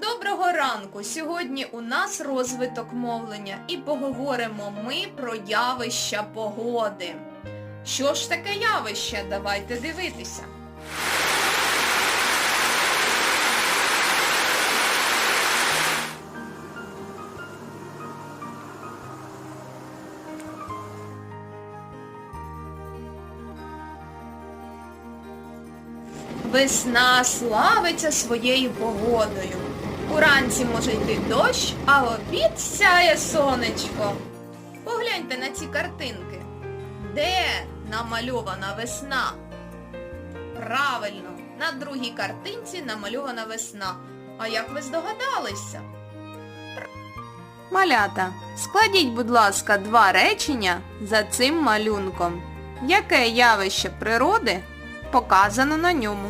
Доброго ранку! Сьогодні у нас розвиток мовлення і поговоримо ми про явища погоди. Що ж таке явище? Давайте дивитися. Весна славиться своєю погодою. Уранці може йти дощ, а обід сяє сонечко. Погляньте на ці картинки. Де намальована весна? Правильно, на другій картинці намальована весна. А як ви здогадалися? Малята, складіть, будь ласка, два речення за цим малюнком. Яке явище природи показано на ньому?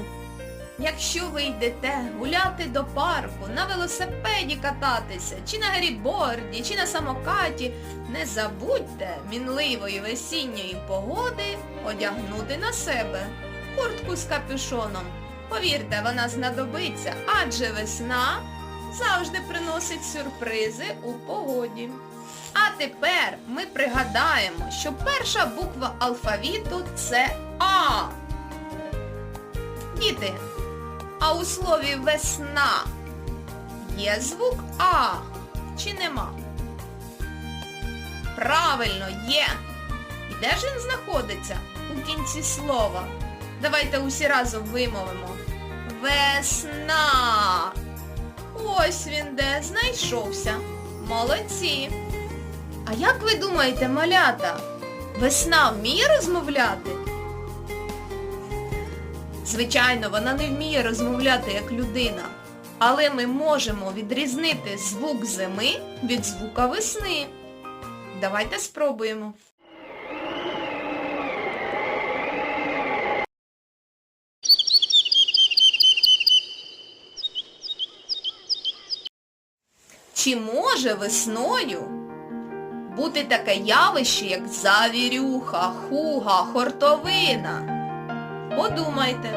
Якщо ви йдете гуляти до парку, на велосипеді кататися, чи на гріборді, чи на самокаті, не забудьте мінливої весінньої погоди одягнути на себе куртку з капюшоном. Повірте, вона знадобиться, адже весна завжди приносить сюрпризи у погоді. А тепер ми пригадаємо, що перша буква алфавіту це А. Діти, а у слові весна є звук А чи нема? Правильно, є. І де ж він знаходиться у кінці слова? Давайте усі разом вимовимо. Весна. Ось він де, знайшовся. Молодці. А як ви думаєте, малята, весна вміє розмовляти? Звичайно, вона не вміє розмовляти як людина, але ми можемо відрізнити звук зими від звука весни. Давайте спробуємо. Чи може весною бути таке явище, як завірюха, хуга, хортовина? Подумайте.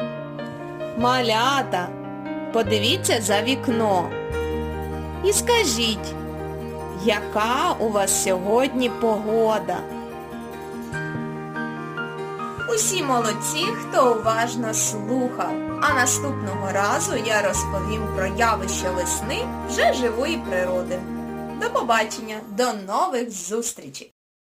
Малята, подивіться за вікно. І скажіть, яка у вас сьогодні погода? Усі молодці, хто уважно слухав. А наступного разу я розповім про явище весни вже живої природи. До побачення, до нових зустрічей!